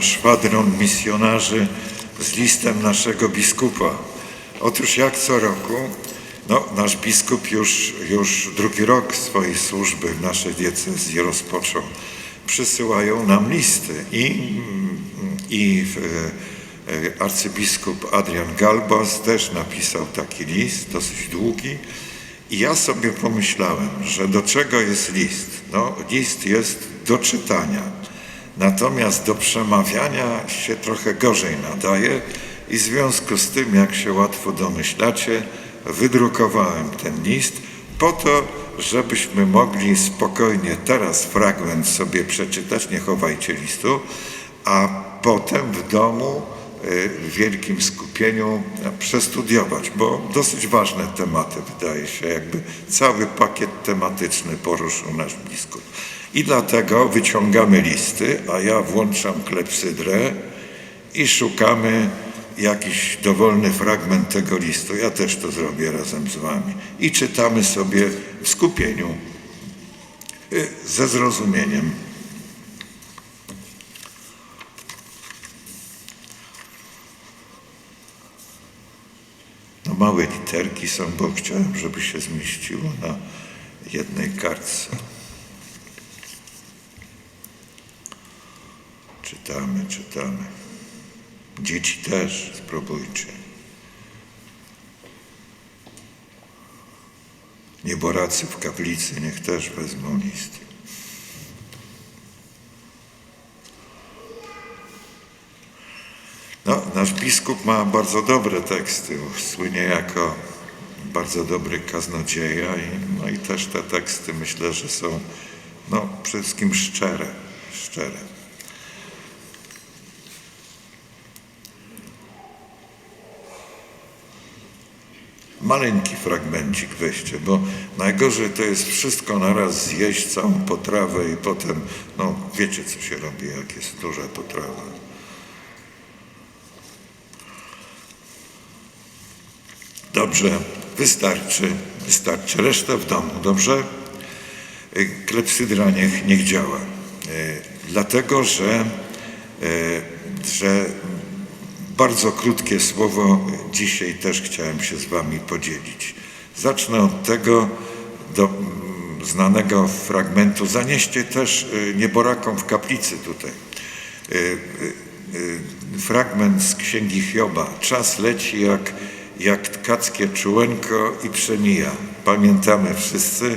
szwadron misjonarzy z listem naszego biskupa. Otóż jak co roku, no, nasz biskup już, już drugi rok swojej służby w naszej diecezji rozpoczął. Przysyłają nam listy i, i e, arcybiskup Adrian Galbas też napisał taki list, dosyć długi. I ja sobie pomyślałem, że do czego jest list? No, list jest do czytania. Natomiast do przemawiania się trochę gorzej nadaje i w związku z tym, jak się łatwo domyślacie, wydrukowałem ten list po to, żebyśmy mogli spokojnie teraz fragment sobie przeczytać, nie chowajcie listu, a potem w domu y, w wielkim skupieniu przestudiować, bo dosyć ważne tematy wydaje się, jakby cały pakiet tematyczny poruszył nasz biskup. I dlatego wyciągamy listy, a ja włączam klepsydrę i szukamy jakiś dowolny fragment tego listu. Ja też to zrobię razem z wami. I czytamy sobie w skupieniu, y, ze zrozumieniem. No małe literki są, bo chciałem, żeby się zmieściło na jednej kartce. Czytamy, czytamy. Dzieci też spróbujcie. Nieboracy w kaplicy niech też wezmą list. No, nasz biskup ma bardzo dobre teksty, słynie jako bardzo dobry kaznodzieja i, no i też te teksty myślę, że są no, przede wszystkim szczere, szczere. Maleńki fragmencik weźcie, bo najgorzej to jest wszystko naraz zjeść, całą potrawę i potem, no wiecie co się robi, jak jest duża potrawa. Dobrze, wystarczy, wystarczy. Resztę w domu, dobrze? Y, Klepsydra niech, niech działa. Y, Dlatego, że, y, że bardzo krótkie słowo dzisiaj też chciałem się z wami podzielić. Zacznę od tego do mm, znanego fragmentu. Zanieście też y, nieborakom w kaplicy tutaj. Y, y, Fragment z księgi Hioba. Czas leci jak, jak tkackie czułenko i przemija. Pamiętamy wszyscy.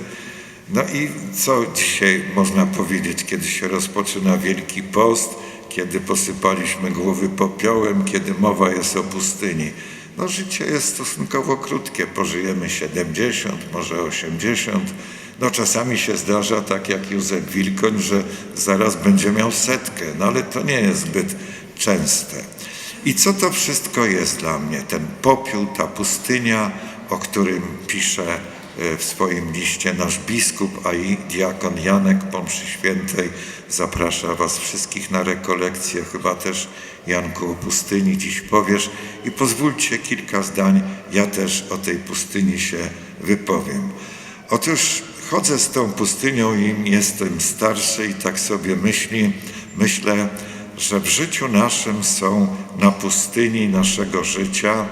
No i co dzisiaj można powiedzieć, kiedy się rozpoczyna Wielki Post, kiedy posypaliśmy głowy popiołem, kiedy mowa jest o pustyni. No życie jest stosunkowo krótkie, pożyjemy 70, może 80. No czasami się zdarza, tak jak Józef Wilkoń, że zaraz będzie miał setkę, no ale to nie jest zbyt częste. I co to wszystko jest dla mnie? Ten popiół, ta pustynia, o którym pisze w swoim liście nasz biskup, a i diakon Janek po świętej zaprasza was wszystkich na rekolekcję, chyba też Janku o pustyni dziś powiesz i pozwólcie kilka zdań, ja też o tej pustyni się wypowiem. Otóż chodzę z tą pustynią i jestem starszy i tak sobie myśli, myślę, że w życiu naszym są na pustyni naszego życia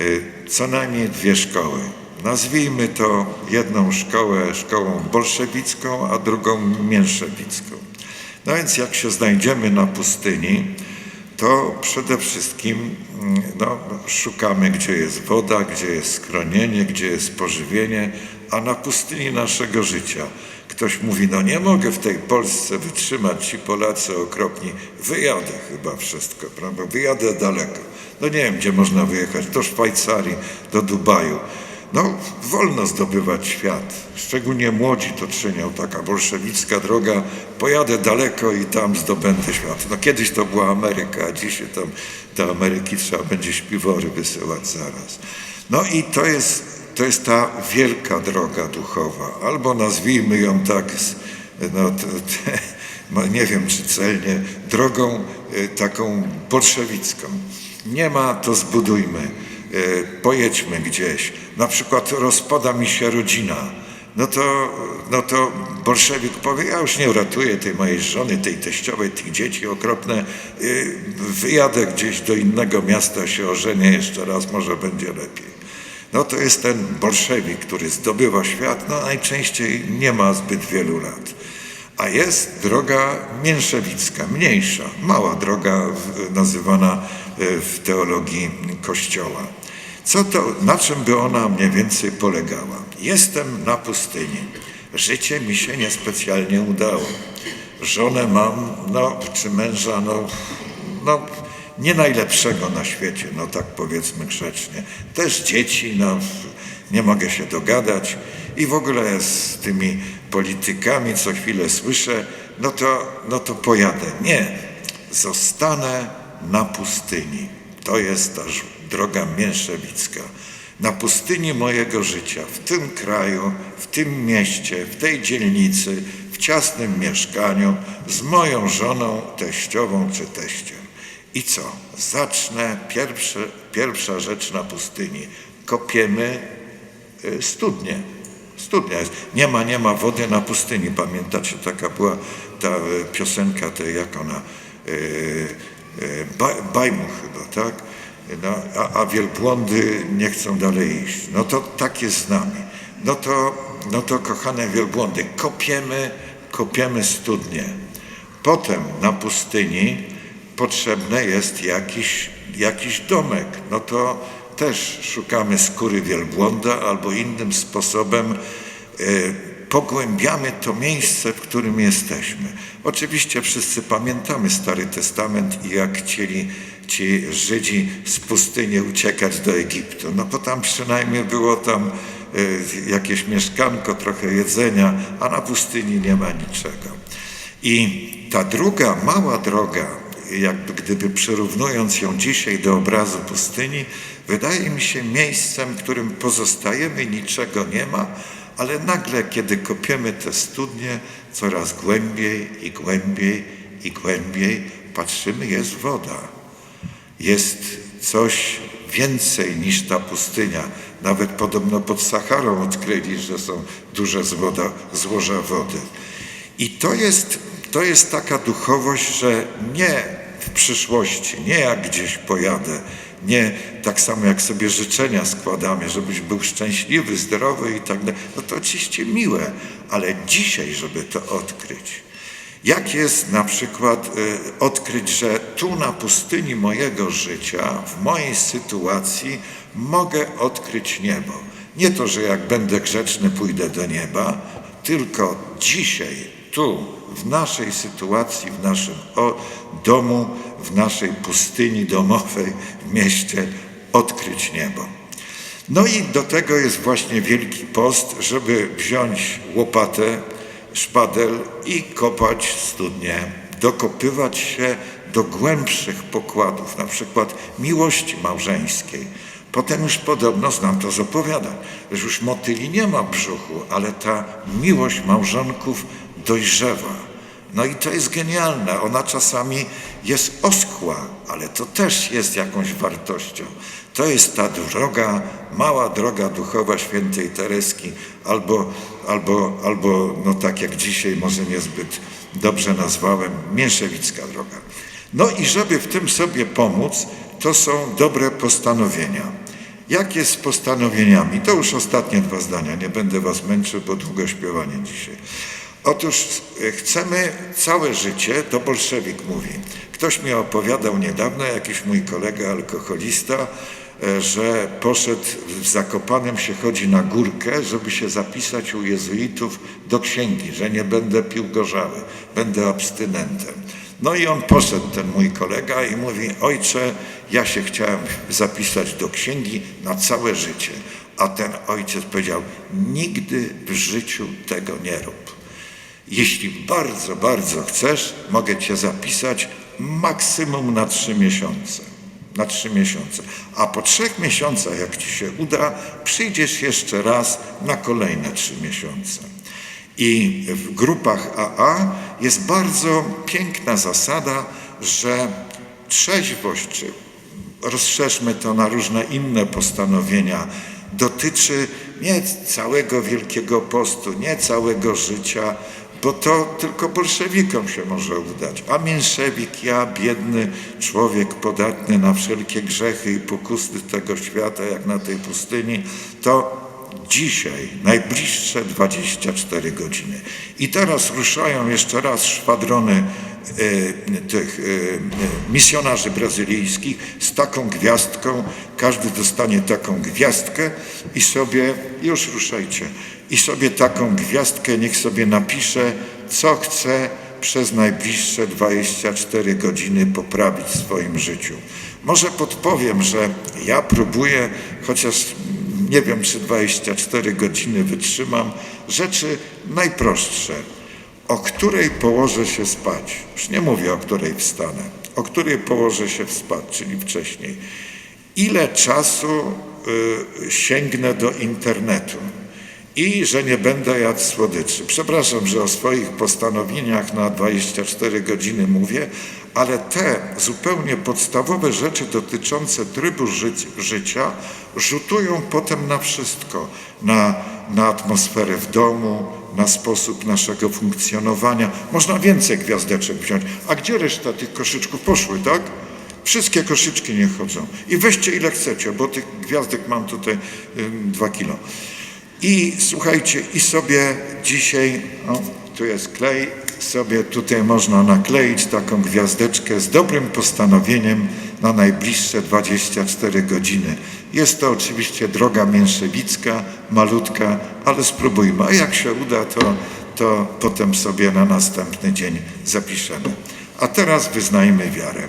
y, co najmniej dwie szkoły. Nazwijmy to jedną szkołę szkołą bolszewicką, a drugą mięszewicką. No więc jak się znajdziemy na pustyni, to przede wszystkim mm, no, szukamy, gdzie jest woda, gdzie jest schronienie, gdzie jest pożywienie, a na pustyni naszego życia ktoś mówi, no nie mogę w tej Polsce wytrzymać, ci Polacy okropni, wyjadę chyba wszystko, prawda? Wyjadę daleko. No nie wiem, gdzie można wyjechać, do Szwajcarii, do Dubaju. No, wolno zdobywać świat. Szczególnie młodzi to czynią. Taka bolszewicka droga. Pojadę daleko i tam zdobędę świat. No kiedyś to była Ameryka, a dzisiaj tam do Ameryki trzeba będzie śpiwory wysyłać zaraz. No i to jest, to jest ta wielka droga duchowa. Albo nazwijmy ją tak, no, t, t, no nie wiem czy celnie, drogą y, taką bolszewicką. Nie ma, to zbudujmy. E, pojedźmy gdzieś. Na przykład rozpada mi się rodzina. no to, no to bolszewik powie, ja już nie uratuję tej mojej żony, tej teściowej, tych dzieci okropne, yy, wyjadę gdzieś do innego miasta, się ożenię jeszcze raz, może będzie lepiej. No to jest ten bolszewik, który zdobywa świat, no najczęściej nie ma zbyt wielu lat. A jest droga mięszewicka, mniejsza, mała droga nazywana e, w teologii Kościoła. Co to, na czym by ona mniej więcej polegała? Jestem na pustyni. Życie mi się niespecjalnie udało. Żonę mam, no, czy męża, no, no, nie najlepszego na świecie, no tak powiedzmy grzecznie. Też dzieci, no, nie mogę się dogadać i w ogóle z tymi politykami co chwilę słyszę, no to, no to pojadę. Nie, zostanę na pustyni. To jest ta droga mięszewicka. Na pustyni mojego życia, w tym kraju, w tym mieście, w tej dzielnicy, w ciasnym mieszkaniu, z moją żoną, teściową czy teściem. I co? Zacznę pierwsze, pierwsza rzecz na pustyni. Kopiemy y, studnie. Studnia jest. Nie ma, nie ma wody na pustyni. Pamiętacie, taka była ta y, piosenka, tej, jak ona, y, y, Ba- Bajmu chyba, tak? No, a, a wielbłądy nie chcą dalej iść. No to tak jest z nami. No to, no to kochane wielbłądy, kopiemy, kopiemy studnie. Potem na pustyni potrzebny jest jakiś, jakiś domek. No to też szukamy skóry wielbłąda albo innym sposobem e, pogłębiamy to miejsce, w którym jesteśmy. Oczywiście wszyscy pamiętamy Stary Testament i jak chcieli ci Żydzi z pustyni uciekać do Egiptu. No bo tam przynajmniej było tam e, jakieś mieszkanko, trochę jedzenia, a na pustyni nie ma niczego. I ta druga, mała droga, jakby gdyby przyrównując ją dzisiaj do obrazu pustyni, wydaje mi się miejscem, w którym pozostajemy, niczego nie ma, ale nagle, kiedy kopiemy te studnie, coraz głębiej i głębiej i głębiej, patrzymy, jest woda. Jest coś więcej niż ta pustynia. Nawet podobno pod Saharą odkryli, że są duże zwoda, złoża wody. I to jest, to jest taka duchowość, że nie w przyszłości, nie jak gdzieś pojadę, nie tak samo jak sobie życzenia składamy, żebyś był szczęśliwy, zdrowy i tak dalej. No to oczywiście miłe, ale dzisiaj, żeby to odkryć. Jak jest na przykład y, odkryć, że tu na pustyni mojego życia, w mojej sytuacji mogę odkryć niebo. Nie to, że jak będę grzeczny, pójdę do nieba, tylko dzisiaj, tu, w naszej sytuacji, w naszym domu, w naszej pustyni domowej, w mieście, odkryć niebo. No i do tego jest właśnie Wielki Post, żeby wziąć łopatę, szpadel i kopać studnie, dokopywać się do głębszych pokładów, na przykład miłości małżeńskiej. Potem już podobno znam to z opowiadań, że już motyli nie ma brzuchu, ale ta miłość małżonków dojrzewa. No i to jest genialne. Ona czasami jest oschła, ale to też jest jakąś wartością. To jest ta droga, mała droga duchowa świętej Tereski, albo, albo, albo no tak jak dzisiaj może niezbyt dobrze nazwałem, mięszewicka droga. No i żeby w tym sobie pomóc, to są dobre postanowienia. Jak jest z postanowieniami? To już ostatnie dwa zdania, nie będę was męczył, bo długo śpiewanie dzisiaj. Otóż e, chcemy całe życie, to bolszewik mówi. Ktoś mi opowiadał niedawno, jakiś mój kolega alkoholista, że poszedł w Zakopanem się chodzi na górkę, żeby się zapisać u jezuitów do księgi, że nie będę pił gorzały, będę abstynentem. No i on poszedł, ten mój kolega, i mówi: Ojcze, ja się chciałem zapisać do księgi na całe życie. A ten ojciec powiedział: Nigdy w życiu tego nie rób. Jeśli bardzo, bardzo chcesz, mogę cię zapisać maksimum na trzy miesiące. Na trzy miesiące. A po trzech miesiącach, jak ci się uda, przyjdziesz jeszcze raz na kolejne trzy miesiące. I w grupach AA jest bardzo piękna zasada, że trzeźwość, czy rozszerzmy to na różne inne postanowienia, dotyczy nie całego Wielkiego Postu, nie całego życia, bo to tylko bolszewikom się może udać. A minszewik, ja, biedny człowiek podatny na wszelkie grzechy i pokusy tego świata, jak na tej pustyni, to dzisiaj, najbliższe 24 godziny. I teraz ruszają jeszcze raz szwadrony e, tych e, e, misjonarzy brazylijskich z taką gwiazdką. Każdy dostanie taką gwiazdkę i sobie, już ruszajcie, i sobie taką gwiazdkę niech sobie napisze, co chce przez najbliższe 24 godziny poprawić w swoim życiu. Może podpowiem, że ja próbuję, chociaż nie wiem, czy 24 godziny wytrzymam, rzeczy najprostsze. O której położę się spać? Już nie mówię, o której wstanę. O której położę się spać, czyli wcześniej. Ile czasu y, sięgnę do internetu? i że nie będę jadł słodyczy. Przepraszam, że o swoich postanowieniach na 24 godziny mówię, ale te zupełnie podstawowe rzeczy dotyczące trybu ży życia rzutują potem na wszystko, na, na atmosferę w domu, na sposób naszego funkcjonowania. Można więcej gwiazdeczek wziąć. A gdzie reszta tych koszyczków poszły, tak? Wszystkie koszyczki niech chodzą. I weźcie ile chcecie, bo tych gwiazdek mam tutaj dwa kilo. I słuchajcie, i sobie dzisiaj, o, tu jest klej, sobie tutaj można nakleić taką gwiazdeczkę z dobrym postanowieniem na najbliższe 24 godziny. Jest to oczywiście droga mięszewicka, malutka, ale spróbujmy. A jak się uda, to, to potem sobie na następny dzień zapiszemy. A teraz wyznajmy wiarę.